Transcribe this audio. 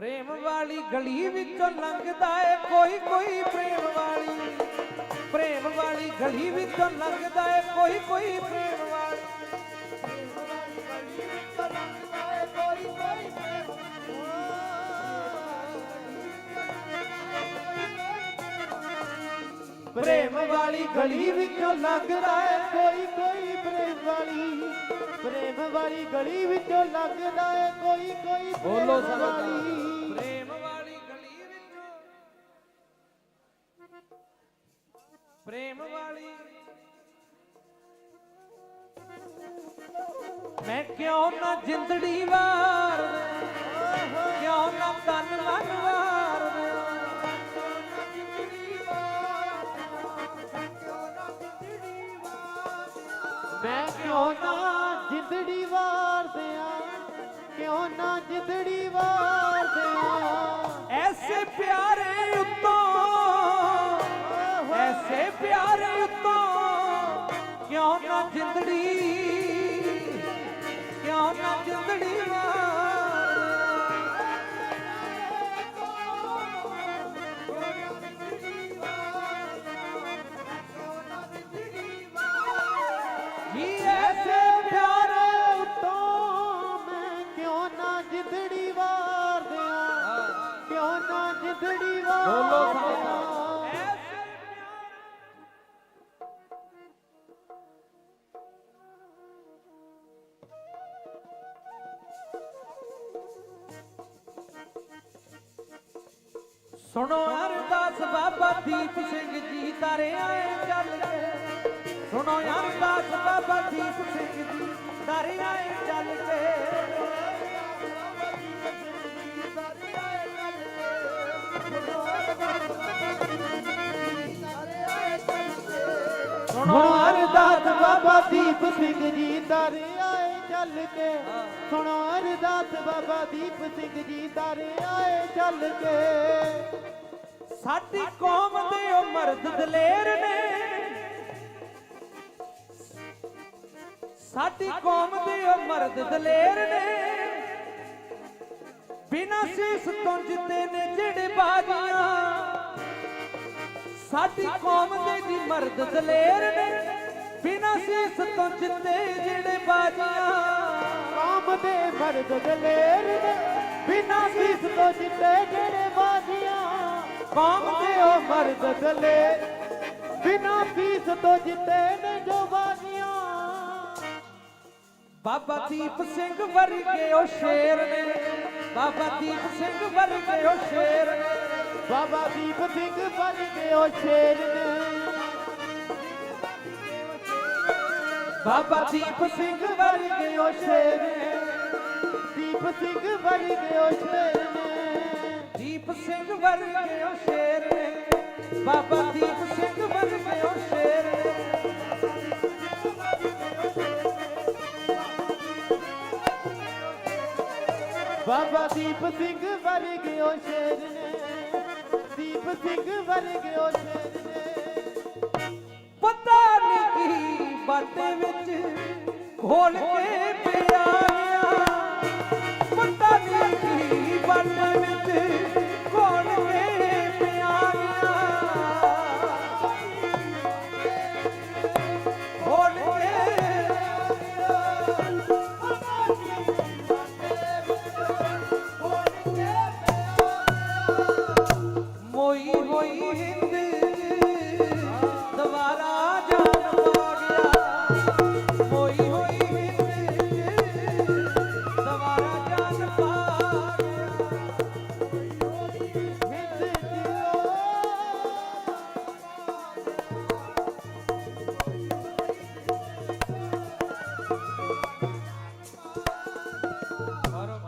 ਪ੍ਰੇਮ ਵਾਲੀ ਗਲੀ ਵਿੱਚੋਂ ਲੰਘਦਾ ਏ, ਕੋਈ ਕੋਈ ਪ੍ਰੇਮ ਵਾਲੀ। ਪ੍ਰੇਮ ਵਾਲੀ ਗਲੀ ਵਿੱਚੋਂ ਲੰਘਦਾ ਏ, ਕੋਈ ਕੋਈ ਪ੍ਰੇਮ ਪ੍ਰੇਮ ਵਾਲੀ ਗਲੀ ਵਿੱਚੋਂ ਲੰਘਦਾ ਏ ਕੋਈ ਕੋਈ ਪ੍ਰੇਮ ਵਾਲੀ। ਪ੍ਰੇਮ ਵਾਲੀ ਗਲੀ ਵਿੱਚੋਂ ਲੰਘਦਾ ਏ ਕੋਈ ਕੋਈ ਬੋਲੋ ਸਰਦਾਰ ਪ੍ਰੇਮ ਵਾਲੀ ਗਲੀ ਵਿੱਚੋਂ। ਪ੍ਰੇਮ ਵਾਲੀ। ਮੈਂ ਕਿਉਂ ਨਾ ਜਿੰਦੜੀ ਵਾਰ ਕਿਉਂ ਨਾ ਤਨ ਮਨ ਵਾਰ ਮੈਂ ਕਿਉਂ ਨਾ ਜਿੰਦੜੀ ਵਾਰ ਦਿਆਂ ਕਿਉਂ ਨਾ ਜਿੰਦੜੀ ਵਾਰ ਦਿਆਂ। ਐਸੇ ਬੋਲੋ ਐਸੇ ਸੁਣੋ ਅਰਦਾਸ ਬਾਬਾ ਦੀਪ ਸਿੰਘ ਜੀ ਤਾਰੇ ਆਏ ਚੱਲ ਕੇ ਸੁਣੋ ਅਰਦਾਸ ਬਾਬਾ ਦੀਪ ਸਿੰਘ ਜੀ ਤਾਰੇ ਆਏ ਸੁਣੋ ਅਰਦਾਸ ਬਾਬਾ ਦੀਪ ਸਿੰਘ ਜੀ ਤਾਰੇ ਆਏ ਚੱਲ ਕੇ। ਸੁਣੋ ਅਰਦਾਸ ਬਾਬਾ ਦੀਪ ਸਿੰਘ ਜੀ ਤਾਰੇ ਆਏ ਚੱਲ ਕੇ। ਸਾਡੀ ਕੌਮ ਦੇ ਉਹ ਮਰਦ ਦਲੇਰ ਨੇ। ਸਾਡੀ ਕੌਮ ਦੇ ਉਹ ਮਰਦ ਦਲੇਰ ਨੇ। ਬਿਨਾਂ ਸੀਸ ਤੋਂ ਜਿੱਤੇ ਨੇ ਜਿਹੜੇ ਬਾਜ਼ੀਆਂ। ਸਾਡੀ ਕੌਮ ਦੇ ਜੀ ਮਰਦ ਦਲੇਰ ਨੇ ਬਿਨਾਂ ਸੀਸ ਤੋਂ ਜਿੱਤੇ ਜਿਹੜੇ ਬਾਜ਼ੀਆਂ। ਕਾਮ ਦੇ ਮਰਦ ਦਲੇਰ ਨੇ ਬਿਨਾਂ ਸੀਸ ਤੋਂ ਜਿੱਤੇ ਜਿਹੜੇ ਬਾਜ਼ੀਆਂ। ਕਾਮ ਦੇ ਉਹ ਮਰਦ ਦਲੇਰ ਬਿਨਾਂ ਸੀਸ ਤੋਂ ਜਿੱਤੇ ਨੇ ਜੋ ਬਾਜ਼ੀਆਂ। ਬਾਬਾ ਦੀਪ ਸਿੰਘ ਵਰਗੇ ਉਹ ਸ਼ੇਰ ਨੇ ਬਾਬਾ ਦੀਪ ਸਿੰਘ ਵਰਗੇ ਉਹ ਸ਼ੇਰ ਨੇ। ਬਾਬਾ ਦੀਪ ਸਿੰਘ ਬਣ ਗਏ ਸ਼ੇਰ। ਨੇ ਬਾਬਾ ਦੀਪ ਸਿੰਘ ਵਰਗੇ ਉਹ ਸ਼ੇਰ। ਨੇ ਦੀਪ ਸਿੰਘ ਬਣ ਗਏ ਉਹ ਸ਼ੇਰ। ਨੇ ਦੀਪ ਸਿੰਘ ਵਰਗੇ ਉਹ ਸ਼ੇਰ। ਨੇ ਬਾਬਾ ਦੀਪ ਸਿੰਘ ਵਰਗੇ ਉਹ ਸ਼ੇਰ। ਬਾਬਾ ਦੀਪ ਸਿੰਘ ਵਰਗੇ ਉਹ ਸ਼ੇਰ। ਨੇ ਦੀਪ ਸਿੰਘ ਵਰਗੇ ਉਹ ਸ਼ੇਰ ਨੇ। ਪਤਾ ਨਹੀਂ ਕੀ ਬਾਤੇ ਵਿੱਚ ਘੋਲ ਕੇ ਪਿਆ ਪਤਾ ਨਹੀਂ ਕੀ ਬਾਤੇ ਵਿੱਚ